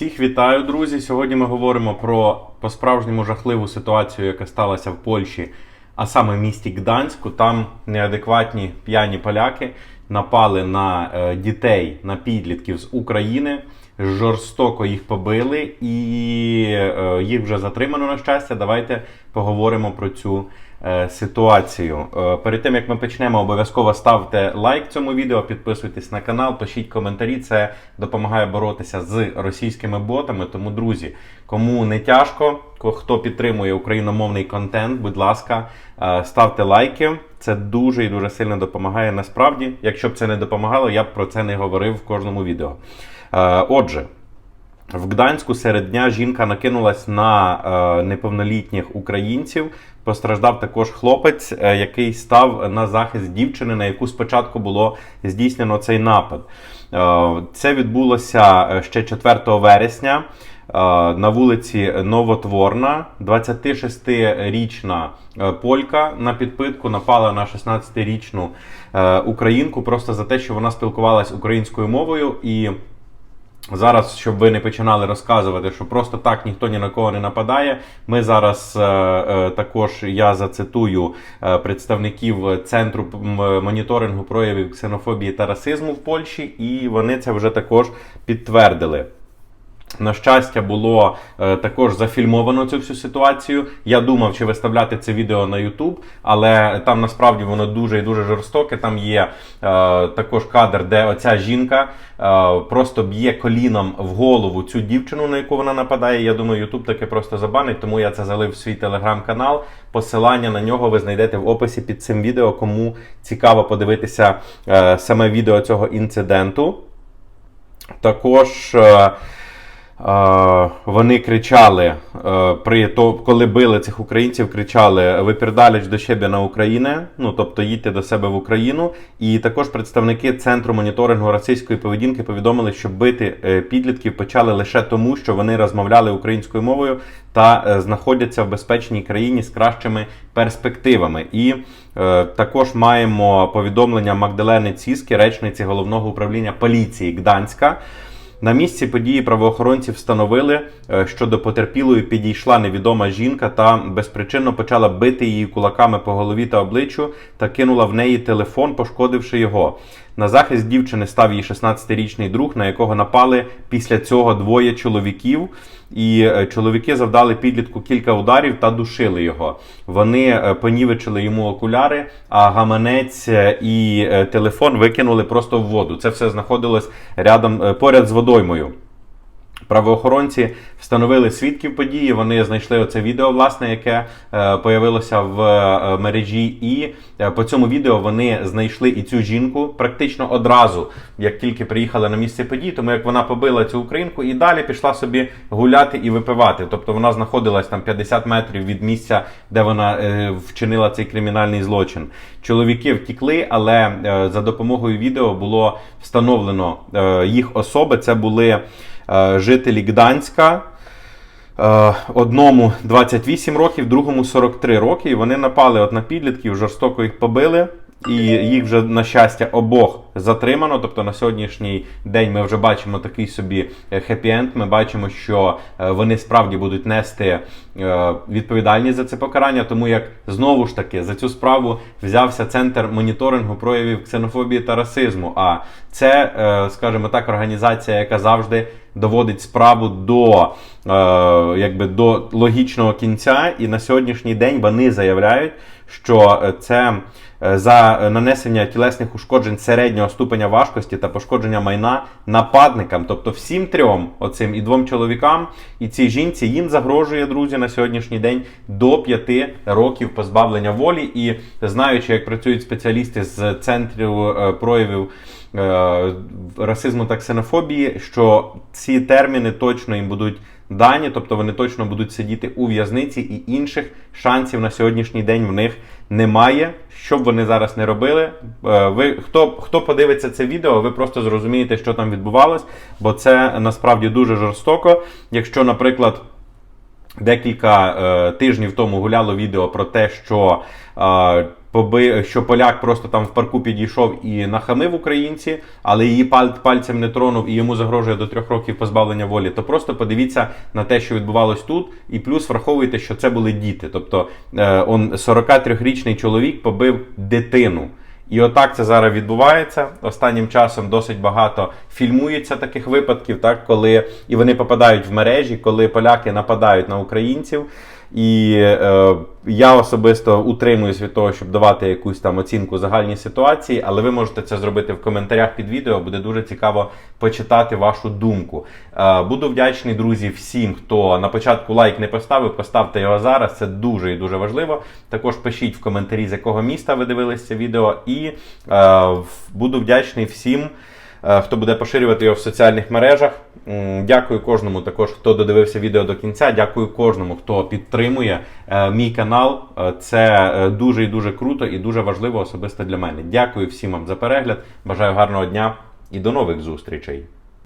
Всіх вітаю, друзі! Сьогодні ми говоримо про по-справжньому жахливу ситуацію, яка сталася в Польщі, а саме в місті Гданську. Там неадекватні п'яні поляки напали на е, дітей, на підлітків з України, жорстоко їх побили, і е, їх вже затримано на щастя. Давайте поговоримо про цю е, ситуацію. Перед тим як ми почнемо, обов'язково ставте лайк цьому відео, підписуйтесь на канал, пишіть коментарі. Це допомагає боротися з російськими ботами. Тому, друзі, кому не тяжко, ко- хто підтримує україномовний контент, будь ласка, ставте лайки. Це дуже і дуже сильно допомагає. Насправді, якщо б це не допомагало, я б про це не говорив в кожному відео. Е, Отже. В Гданську серед дня жінка накинулась на е, неповнолітніх українців. Постраждав також хлопець, е, який став на захист дівчини, на яку спочатку було здійснено цей напад. Це відбулося ще 4 вересня. Е, На вулиці Новотворна 26-річна е, полька на підпитку напала на 16-річну е, українку просто за те, що вона спілкувалась українською мовою і Зараз, щоб ви не починали розказувати, що просто так ніхто ні на кого не нападає. Ми зараз також я зацитую представників центру моніторингу проявів ксенофобії та расизму в Польщі, і вони це вже також підтвердили. На щастя, було е, також зафільмовано цю всю ситуацію. Я думав, чи виставляти це відео на YouTube, але там насправді воно дуже і дуже жорстоке. Там є е, також кадр, де оця жінка е, просто б'є коліном в голову цю дівчину, на яку вона нападає. Я думаю, YouTube таке просто забанить, тому я це залив в свій телеграм-канал. Посилання на нього ви знайдете в описі під цим відео. Кому цікаво подивитися саме відео цього інциденту. Також. Вони кричали е, при то, коли били цих українців, кричали «Випірдаліч до себе на Україну, ну тобто їдьте до себе в Україну. І також представники центру моніторингу російської поведінки повідомили, що бити е, підлітків почали лише тому, що вони розмовляли українською мовою та е, знаходяться в безпечній країні з кращими перспективами. І е, також маємо повідомлення Магдалени Ціскі, речниці головного управління поліції Гданська. На місці події правоохоронці встановили, е, що до потерпілої підійшла невідома жінка та безпричинно почала бити її кулаками по голові та обличчю та кинула в неї телефон, пошкодивши його. На захист дівчини став її 16-річний друг, на якого напали після цього двоє чоловіків. І е, чоловіки завдали підлітку кілька ударів та душили його. Вони е, понівечили йому окуляри, а гаманець е, і телефон викинули просто в воду. Це все знаходилось рядом поряд з водоймою. Правоохоронці встановили свідків події. Вони знайшли оце відео, власне, яке е, появилося в е, мережі. І е, по цьому відео вони знайшли і цю жінку практично одразу, як тільки приїхали на місце події, тому як вона побила цю українку і далі пішла собі гуляти і випивати. Тобто вона знаходилась там 50 метрів від місця, де вона е, вчинила цей кримінальний злочин. Чоловіки втікли, але е, за допомогою відео було встановлено е, їх особи. Це були жителі Гданська. Е, Одному 28 років, другому 43 роки. І вони напали от на підлітків, жорстоко їх побили. І їх вже, на щастя, обох затримано. Тобто на сьогоднішній день ми вже бачимо такий собі хеппі-енд. Ми бачимо, що е, вони справді будуть нести е, відповідальність за це покарання, тому як знову ж таки за цю справу взявся центр моніторингу проявів ксенофобії та расизму. А це, е, скажімо так, організація, яка завжди доводить справу до, е, якби, до логічного кінця. І на сьогоднішній день вони заявляють, що е, це е, за нанесення тілесних ушкоджень середнього ступеня важкості та пошкодження майна нападникам, тобто всім трьом, оцим і двом чоловікам, і цій жінці їм загрожує, друзі, на сьогоднішній день до 5 років позбавлення волі. І знаючи, як працюють спеціалісти з центру е, проявів расизму та ксенофобії, що ці терміни точно їм будуть дані, тобто вони точно будуть сидіти у в'язниці, і інших шансів на сьогоднішній день в них немає. Що б вони зараз не робили. Е, Ви хто, хто подивиться це відео, ви просто зрозумієте, що там відбувалось, бо це насправді дуже жорстоко. Якщо, наприклад. Декілька е, тижнів тому гуляло відео про те, що е, поби, що поляк просто там в парку підійшов і нахамив українці, але її паль, пальцем не тронув і йому загрожує до трьох років позбавлення волі, то просто подивіться на те, що відбувалось тут, і плюс враховуйте, що це були діти. Тобто е, он 43-річний чоловік побив дитину. І отак це зараз відбувається. Останнім часом досить багато фільмується таких випадків, так коли і вони попадають в мережі, коли поляки нападають на українців. І е, я особисто утримуюсь від того, щоб давати якусь там оцінку загальній ситуації, але ви можете це зробити в коментарях під відео. Буде дуже цікаво почитати вашу думку. Е, буду вдячний, друзі, всім, хто на початку лайк не поставив, поставте його зараз. Це дуже і дуже важливо. Також пишіть в коментарі, з якого міста ви дивились це відео, і е, буду вдячний всім. Е, Хто буде поширювати його в соціальних мережах. Дякую кожному, також хто додивився відео до кінця. Дякую кожному, хто підтримує е, мій канал. Е, Це дуже і дуже круто і дуже важливо особисто для мене. Дякую всім вам за перегляд. Бажаю гарного дня і до нових зустрічей.